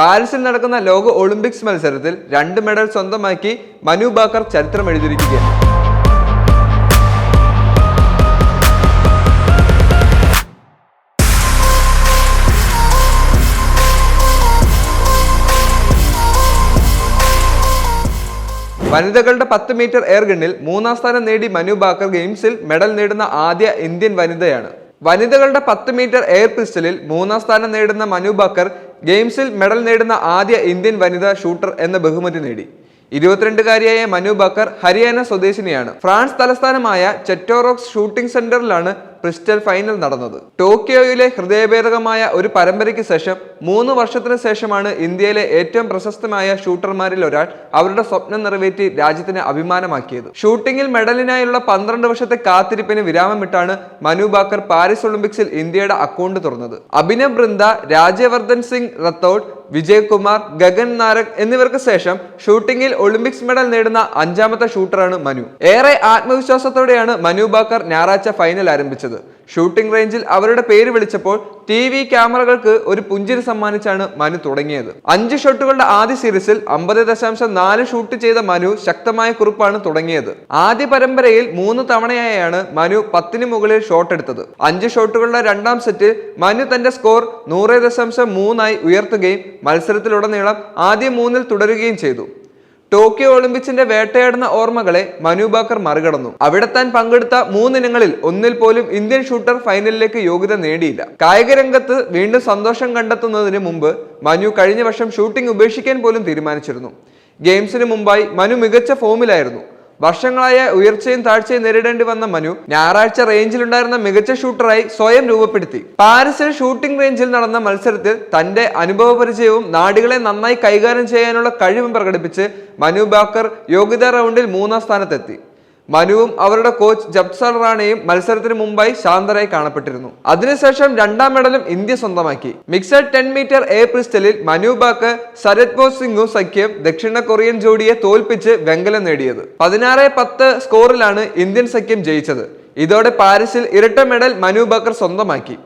പാരീസിൽ നടക്കുന്ന ലോക ഒളിമ്പിക്സ് മത്സരത്തിൽ രണ്ട് മെഡൽ സ്വന്തമാക്കി മനു ബാക്കർ ചരിത്രം എഴുതിയിരിക്കുകയാണ്. വനിതകളുടെ പത്ത് മീറ്റർ എയർ ഗണ്ണിൽ മൂന്നാം സ്ഥാനം നേടി മനു ബാക്കർ ഗെയിംസിൽ മെഡൽ നേടുന്ന ആദ്യ ഇന്ത്യൻ വനിതയാണ്. വനിതകളുടെ പത്ത് മീറ്റർ എയർ പിസ്റ്റലിൽ മൂന്നാം സ്ഥാനം നേടുന്ന മനു ബാക്കർ ഗെയിംസിൽ മെഡൽ നേടുന്ന ആദ്യ ഇന്ത്യൻ വനിതാ ഷൂട്ടർ എന്ന ബഹുമതി നേടി. ഇരുപത്തിരണ്ടുകാരിയായ മനു ബക്കർ ഹരിയാന സ്വദേശിനിയാണ്. ഫ്രാൻസ് തലസ്ഥാനമായ ചെറ്റോറോക്സ് ഷൂട്ടിംഗ് സെന്ററിലാണ് പ്രിസ്റ്റൽ ഫൈനൽ നടന്നത്. ടോക്കിയോയിലെ ഹൃദയഭേദകമായ ഒരു പരമ്പരയ്ക്ക് ശേഷം മൂന്ന് വർഷത്തിന് ശേഷമാണ് ഇന്ത്യയിലെ ഏറ്റവും പ്രശസ്തമായ ഷൂട്ടർമാരിൽ ഒരാൾ അവരുടെ സ്വപ്നം നിറവേറ്റി രാജ്യത്തിന് അഭിമാനമാക്കിയത്. ഷൂട്ടിംഗിൽ മെഡലിനായുള്ള പന്ത്രണ്ട് വർഷത്തെ കാത്തിരിപ്പിന് വിരാമമിട്ടാണ് മനു ബാക്കർ പാരീസ് ഒളിമ്പിക്സിൽ ഇന്ത്യയുടെ അക്കൗണ്ട് തുറന്നത്. അഭിനവ് ബൃന്ദ രാജ്യവർദ്ധൻ സിംഗ് റത്തോഡ് വിജയകുമാർ ഗഗൻ നാരക് എന്നിവർക്ക് ശേഷം ഷൂട്ടിംഗിൽ ഒളിമ്പിക്സ് മെഡൽ നേടുന്ന അഞ്ചാമത്തെ ഷൂട്ടറാണ് മനു. ഏറെ ആത്മവിശ്വാസത്തോടെയാണ് മനു ബാക്കർ ഞായറാഴ്ച ഫൈനൽ ആരംഭിച്ചത്. ഷൂട്ടിംഗ് റേഞ്ചിൽ അവരുടെ പേര് വിളിച്ചപ്പോൾ ടി വി ക്യാമറകൾക്ക് ഒരു പുഞ്ചിരി സമ്മാനിച്ചാണ് മനു തുടങ്ങിയത്. അഞ്ച് ഷോട്ടുകളുടെ ആദ്യ സീരീസിൽ അമ്പത് ദശാംശം നാല് ഷൂട്ട് ചെയ്ത മനു ശക്തമായ കുറിപ്പാണ് തുടങ്ങിയത്. ആദ്യ പരമ്പരയിൽ മൂന്ന് തവണയായാണ് മനു പത്തിന് മുകളിൽ ഷോട്ട് എടുത്തത് അഞ്ച് ഷോട്ടുകളുടെ രണ്ടാം സെറ്റിൽ മനു തന്റെ സ്കോർ നൂറ് ദശാംശം മൂന്നായി ഉയർത്തുകയും മത്സരത്തിലുടനീളം ആദ്യ മൂന്നിൽ തുടരുകയും ചെയ്തു. ടോക്കിയോ ഒളിമ്പിക്സിന്റെ വേട്ടയാടുന്ന ഓർമ്മകളെ മനു ബാക്കർ മറികടന്നു. അവിടെ താൻ പങ്കെടുത്ത മൂന്നിനങ്ങളിൽ ഒന്നിൽ പോലും ഇന്ത്യൻ ഷൂട്ടർ ഫൈനലിലേക്ക് യോഗ്യത നേടിയില്ല. കായിക രംഗത്ത് വീണ്ടും സന്തോഷം കണ്ടെത്തുന്നതിന് മുമ്പ് മനു കഴിഞ്ഞ വർഷം ഷൂട്ടിംഗ് ഉപേക്ഷിക്കാൻ പോലും തീരുമാനിച്ചിരുന്നു. ഗെയിംസിന് മുമ്പായി മനു മികച്ച ഫോമിലായിരുന്നു. വർഷങ്ങളായ ഉയർച്ചയും താഴ്ചയും നേരിടേണ്ടി വന്ന മനു ഞായറാഴ്ച റേഞ്ചിലുണ്ടായിരുന്ന മികച്ച ഷൂട്ടറായി സ്വയം രൂപപ്പെടുത്തി. പാരീസിൽ ഷൂട്ടിംഗ് റേഞ്ചിൽ നടന്ന മത്സരത്തിൽ തന്റെ അനുഭവ പരിചയവും നാടുകളെ നന്നായി കൈകാര്യം ചെയ്യാനുള്ള കഴിവും പ്രകടിപ്പിച്ച് മനു ബാക്കർ യോഗ്യതാ റൗണ്ടിൽ മൂന്നാം സ്ഥാനത്തെത്തി. മനുവും അവരുടെ കോച്ച് ജപ്സാൽ റാണയും മത്സരത്തിന് മുമ്പായി ശാന്തരായി കാണപ്പെട്ടിരുന്നു. അതിനുശേഷം രണ്ടാം മെഡലും ഇന്ത്യ സ്വന്തമാക്കി. മിക്സഡ് ടെൻ മീറ്റർ എ പ്രിസ്റ്റലിൽ മനു ബാക്ക് സരത് ബോസ് സിംഗും സഖ്യം ദക്ഷിണ കൊറിയൻ ജോഡിയെ തോൽപ്പിച്ച് വെങ്കലം നേടിയത്. പതിനാറ് പത്ത് സ്കോറിലാണ് ഇന്ത്യൻ സഖ്യം ജയിച്ചത്. ഇതോടെ പാരീസിൽ ഇരട്ട മെഡൽ മനു ബക്കർ സ്വന്തമാക്കി.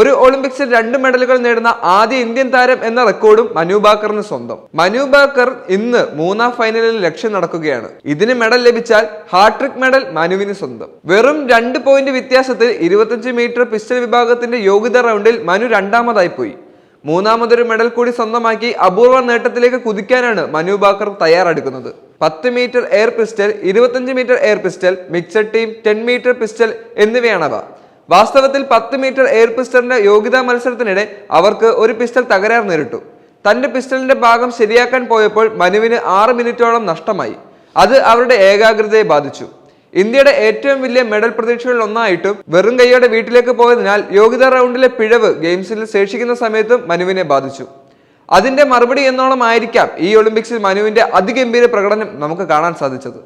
ഒരു ഒളിമ്പിക്സിൽ രണ്ട് മെഡലുകൾ നേടുന്ന ആദ്യ ഇന്ത്യൻ താരം എന്ന റെക്കോർഡും മനു ബാക്കറിന് സ്വന്തം. മനു ബാക്കർ ഇന്ന് മൂന്നാം ഫൈനലിൽ ലക്ഷ്യം നടക്കുകയാണ്. ഇതിന് മെഡൽ ലഭിച്ചാൽ ഹാട്രിക് മെഡൽ മനുവിന് സ്വന്തം. വെറും രണ്ട് പോയിന്റ് വ്യത്യാസത്തിൽ ഇരുപത്തഞ്ച് മീറ്റർ പിസ്റ്റൽ വിഭാഗത്തിന്റെ യോഗ്യത റൗണ്ടിൽ മനു രണ്ടാമതായി പോയി. മൂന്നാമതൊരു മെഡൽ കൂടി സ്വന്തമാക്കി അപൂർവ നേട്ടത്തിലേക്ക് കുതിക്കാനാണ് മനു ബാക്കർ തയ്യാറെടുക്കുന്നത്. പത്ത് മീറ്റർ എയർ പിസ്റ്റൽ ഇരുപത്തഞ്ച് metre air pistol mixed team ten metre pistol എന്നിവയാണവ. വാസ്തവത്തിൽ പത്ത് മീറ്റർ എയർ പിസ്റ്റലിന്റെ യോഗ്യതാ മത്സരത്തിനിടെ അവർക്ക് ഒരു പിസ്റ്റൽ തകരാർ നേരിട്ടു. തന്റെ പിസ്റ്റലിന്റെ ഭാഗം ശരിയാക്കാൻ പോയപ്പോൾ മനുവിന് ആറ് മിനിറ്റോളം നഷ്ടമായി. അത് അവരുടെ ഏകാഗ്രതയെ ബാധിച്ചു. ഇന്ത്യയുടെ ഏറ്റവും വലിയ മെഡൽ പ്രതീക്ഷകളിൽ ഒന്നായിട്ടും വെറും കൈയോടെ വീട്ടിലേക്ക് പോയതിനാൽ യോഗ്യതാ റൗണ്ടിലെ പിഴവ് ഗെയിംസിൽ ശേഷിക്കുന്ന സമയത്തും മനുവിനെ ബാധിച്ചു. അതിന്റെ മറുപടി എന്നോണം ആയിരിക്കാം ഈ ഒളിമ്പിക്സിൽ മനുവിന്റെ അതിഗംഭീര പ്രകടനം നമുക്ക് കാണാൻ സാധിച്ചത്.